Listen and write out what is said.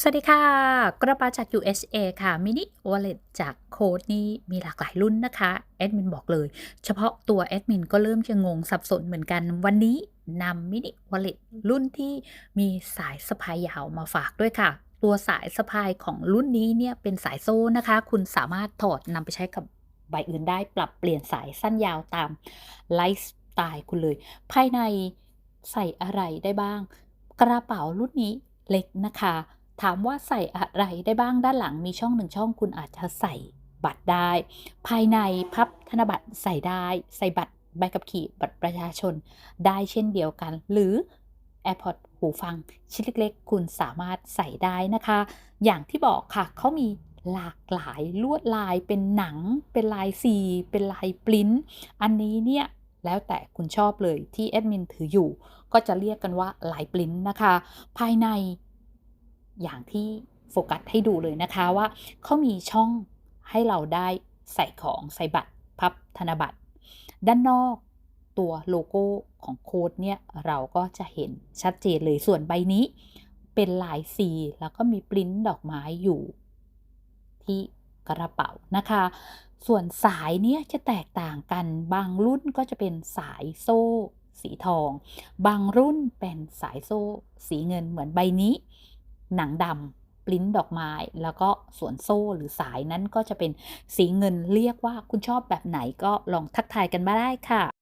สวัสดีค่ะ กระเป๋าจาก USA ค่ะ Mini Wallet จากโค้ดนี้มีหลากหลายรุ่นนะคะ แอดมินบอกเลย เฉพาะตัวแอดมินก็เริ่มจะงงสับสนเหมือนกันวันนี้นำ Mini Wallet รุ่นที่มีสายสะพายยาวมาฝากด้วยค่ะ ตัวสายสะพายของรุ่นนี้เนี่ยเป็นสายโซ่นะคะ คุณสามารถถอดนำไปใช้กับใบอื่นได้ปรับเปลี่ยนสายสั้นยาวตามไลฟ์สไตล์คุณเลย ภายในใส่อะไรได้บ้าง กระเป๋ารุ่นนี้เล็กนะคะ ถามว่าใส่อะไรได้บ้างด้านหลังมีช่องหนึ่งช่องคุณอาจจะใส่บัตรได้ ภายในพับธนบัตรใส่ได้ ใส่บัตรใบขับขี่บัตรประชาชนได้เช่นเดียวกัน หรือ AirPods หูฟังชิ้นเล็กๆ คุณสามารถใส่ได้นะคะ อย่างที่บอกค่ะเขามีหลากหลายลวดลายเป็นหนัง เป็นลายสี เป็นลายปริ้น อันนี้เนี่ยแล้วแต่คุณชอบเลยที่แอดมินถืออยู่ ก็จะเรียกกันว่าลายปริ้นนะคะ ภายใน อย่างที่โฟกัสให้ดูเลยนะคะว่าเขามีช่องให้เราได้ใส่ของใส่บัตรพับธนบัตร ด้านนอกตัวโลโก้ของโค้ดเนี่ยเราก็จะเห็นชัดเจนเลยส่วนใบนี้เป็นลายสีแล้วก็มีปริ้นดอกไม้อยู่ ที่กระเป๋านะคะ ส่วนสายเนี่ยจะแตกต่างกันบางรุ่นก็จะเป็นสายโซ่สีทอง บางรุ่นเป็นสายโซ่สีเงินเหมือนใบนี้ หนังดำปลิ้นดอกไม้ แล้วก็สวนโซ่หรือสายนั้นก็จะเป็นสีเงินเรียกว่าคุณชอบแบบไหนก็ลองทักทายกันมาได้ค่ะ